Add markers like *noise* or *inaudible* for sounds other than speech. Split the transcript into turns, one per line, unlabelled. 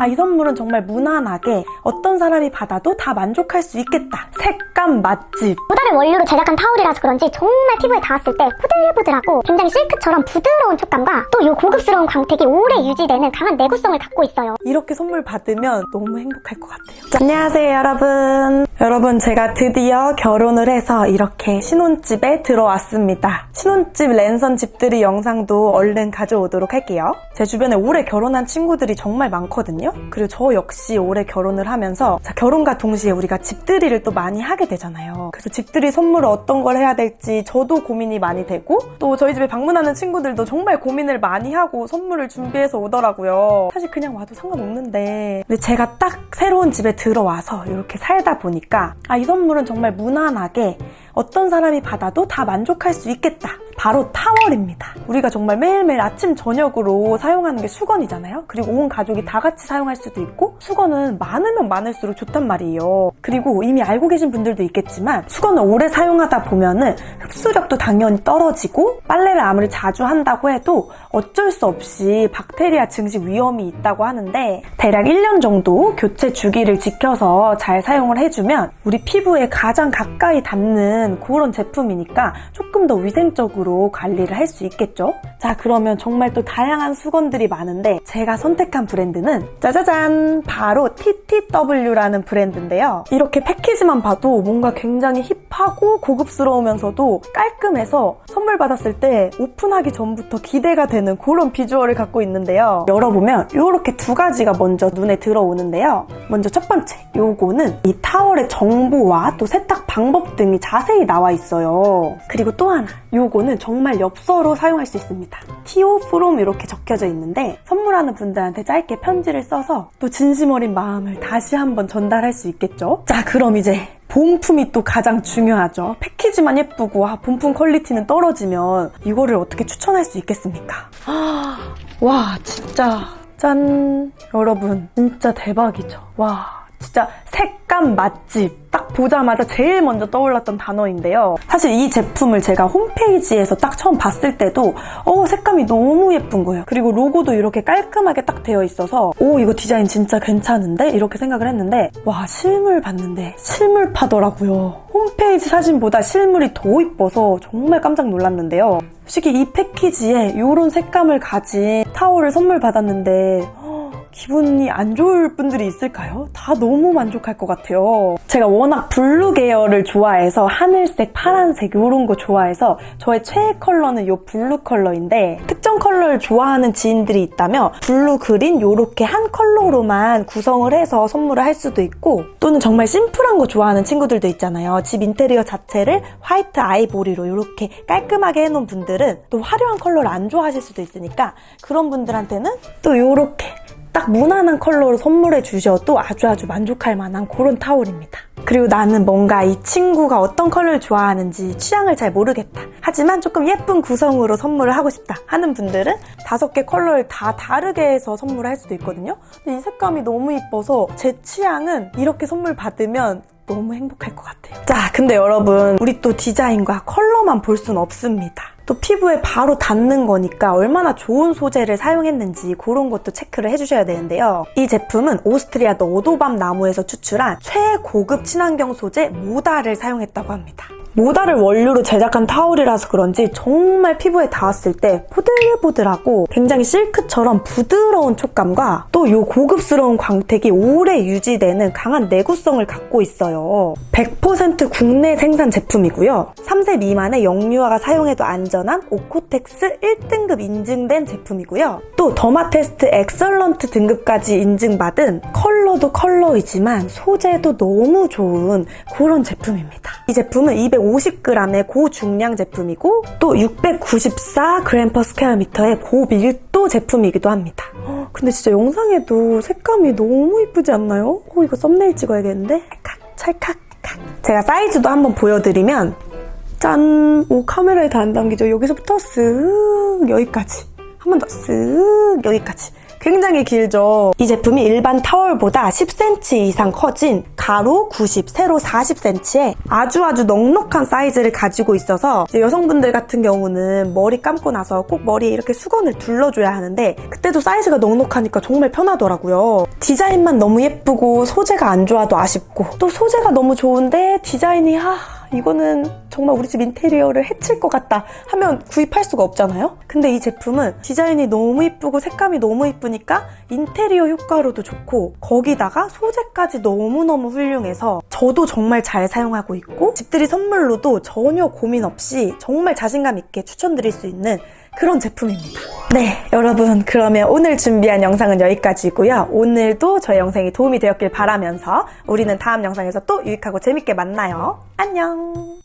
아, 이 선물은 정말 무난하게 어떤 사람이 받아도 다 만족할 수 있겠다. 색감 맛집.
모다를 원료로 제작한 타올이라서 그런지 정말 피부에 닿았을 때 포들포들하고 굉장히 실크처럼 부드러운 촉감과 또이 고급스러운 광택이 오래 유지되는 강한 내구성을 갖고 있어요.
이렇게 선물 받으면 너무 행복할 것 같아요. 자, 안녕하세요, 여러분. 여러분, 제가 드디어 결혼을 해서 이렇게 신혼집에 들어왔습니다. 신혼집 랜선 집들이 영상도 얼른 가져오도록 할게요. 제 주변에 올해 결혼한 친구들이 정말 많거든요. 그리고 저 역시 올해 결혼을 하면서 자, 결혼과 동시에 우리가 집들이를 또 많이 하게 되잖아요. 그래서 집들이 선물을 어떤 걸 해야 될지 저도 고민이 많이 되고 또 저희 집에 방문하는 친구들도 정말 고민을 많이 하고 선물을 준비해서 오더라고요. 사실 그냥 와도 상관없는데 근데 제가 딱 새로운 집에 들어와서 이렇게 살다 보니까 아 이 선물은 정말 무난하게 어떤 사람이 받아도 다 만족할 수 있겠다. 바로 타월입니다. 우리가 정말 매일매일 아침 저녁으로 사용하는 게 수건이잖아요. 그리고 온 가족이 다 같이 사용할 수도 있고 수건은 많으면 많을수록 좋단 말이에요. 그리고 이미 알고 계신 분들도 있겠지만 수건을 오래 사용하다 보면은 흡수력도 당연히 떨어지고 빨래를 아무리 자주 한다고 해도 어쩔 수 없이 박테리아 증식 위험이 있다고 하는데 대략 1년 정도 교체 주기를 지켜서 잘 사용을 해주면 우리 피부에 가장 가까이 닿는 그런 제품이니까 조금 더 위생적으로 관리를 할 수 있겠죠? 자, 그러면 정말 또 다양한 수건들이 많은데 제가 선택한 브랜드는 짜자잔! 바로 TTW라는 브랜드인데요. 이렇게 패키지만 봐도 뭔가 굉장히 힙 하고 고급스러우면서도 깔끔해서 선물 받았을 때 오픈하기 전부터 기대가 되는 그런 비주얼을 갖고 있는데요. 열어보면 이렇게 두 가지가 먼저 눈에 들어오는데요. 먼저 첫 번째, 요거는 이 타월의 정보와 또 세탁 방법 등이 자세히 나와 있어요. 그리고 또 하나, 요거는 정말 엽서로 사용할 수 있습니다. 티오 프롬 이렇게 적혀져 있는데 선물하는 분들한테 짧게 편지를 써서 또 진심 어린 마음을 다시 한번 전달할 수 있겠죠. 자, 그럼 이제 본품이 또 가장 중요하죠. 패키지만 예쁘고 아, 본품 퀄리티는 떨어지면 이거를 어떻게 추천할 수 있겠습니까? 아, *gasps* 와, 진짜 짠! 여러분, 진짜 대박이죠. 와, 진짜 색감 맛집. 딱 보자마자 제일 먼저 떠올랐던 단어인데요. 사실 이 제품을 제가 홈페이지에서 딱 처음 봤을 때도 어, 색감이 너무 예쁜 거예요. 그리고 로고도 이렇게 깔끔하게 딱 되어 있어서 오, 이거 디자인 진짜 괜찮은데? 이렇게 생각을 했는데 와, 실물 봤는데 실물 파더라고요. 홈페이지 사진보다 실물이 더 이뻐서 정말 깜짝 놀랐는데요. 솔직히 이 패키지에 이런 색감을 가진 타월을 선물 받았는데 기분이 안 좋을 분들이 있을까요? 다 너무 만족할 것 같아요. 제가 워낙 블루 계열을 좋아해서 하늘색, 파란색 이런 거 좋아해서 저의 최애 컬러는 이 블루 컬러인데 특정 컬러를 좋아하는 지인들이 있다면 블루, 그린 이렇게 한 컬러로만 구성을 해서 선물을 할 수도 있고 또는 정말 심플한 거 좋아하는 친구들도 있잖아요. 집 인테리어 자체를 화이트 아이보리로 이렇게 깔끔하게 해놓은 분들은 또 화려한 컬러를 안 좋아하실 수도 있으니까 그런 분들한테는 또 이렇게 딱 무난한 컬러로 선물해 주셔도 아주 아주 만족할 만한 그런 타올입니다. 그리고 나는 뭔가 이 친구가 어떤 컬러를 좋아하는지 취향을 잘 모르겠다. 하지만 조금 예쁜 구성으로 선물을 하고 싶다 하는 분들은 다섯 개 컬러를 다 다르게 해서 선물을 할 수도 있거든요. 근데 이 색감이 너무 이뻐서 제 취향은 이렇게 선물 받으면 너무 행복할 것 같아요. 자, 근데 여러분, 우리 또 디자인과 컬러만 볼 순 없습니다. 또 피부에 바로 닿는 거니까 얼마나 좋은 소재를 사용했는지 그런 것도 체크를 해주셔야 되는데요. 이 제품은 오스트리아 너도밤 나무에서 추출한 최고급 친환경 소재 모다를 사용했다고 합니다. 모다를 원료로 제작한 타올이라서 그런지 정말 피부에 닿았을 때 포들포들하고 굉장히 실크처럼 부드러운 촉감과 또이 고급스러운 광택이 오래 유지되는 강한 내구성을 갖고 있어요. 100% 국내 생산 제품이고요. 3세 미만의 영유아가 사용해도 안전한 오코텍스 1등급 인증된 제품이고요. 또 더마테스트 엑설런트 등급까지 인증받은 컬러도 컬러이지만 소재도 너무 좋은 그런 제품입니다. 이 제품은 250g의 고중량 제품이고 또 694g per 스퀘어 미터의 고밀도 제품이기도 합니다. 어, 근데 진짜 영상에도 색감이 너무 이쁘지 않나요? 어, 이거 썸네일 찍어야겠는데? 찰칵, 찰칵. 제가 사이즈도 한번 보여드리면 짠! 오, 카메라에 다 안 담기죠? 여기서부터 쓱 여기까지. 한 번 더 쓱 여기까지. 굉장히 길죠. 이 제품이 일반 타월보다 10cm 이상 커진 가로 90, 세로 40cm의 아주 아주 넉넉한 사이즈를 가지고 있어서 여성분들 같은 경우는 머리 감고 나서 꼭 머리에 이렇게 수건을 둘러줘야 하는데 그때도 사이즈가 넉넉하니까 정말 편하더라고요. 디자인만 너무 예쁘고 소재가 안 좋아도 아쉽고 또 소재가 너무 좋은데 디자인이 하 이거는 정말 우리 집 인테리어를 해칠 것 같다 하면 구입할 수가 없잖아요? 근데 이 제품은 디자인이 너무 이쁘고 색감이 너무 이쁘니까 인테리어 효과로도 좋고 거기다가 소재까지 너무너무 훌륭해서 저도 정말 잘 사용하고 있고 집들이 선물로도 전혀 고민 없이 정말 자신감 있게 추천드릴 수 있는 그런 제품입니다. 네, 여러분 그러면 오늘 준비한 영상은 여기까지고요. 오늘도 저의 영상이 도움이 되었길 바라면서 우리는 다음 영상에서 또 유익하고 재밌게 만나요. 안녕.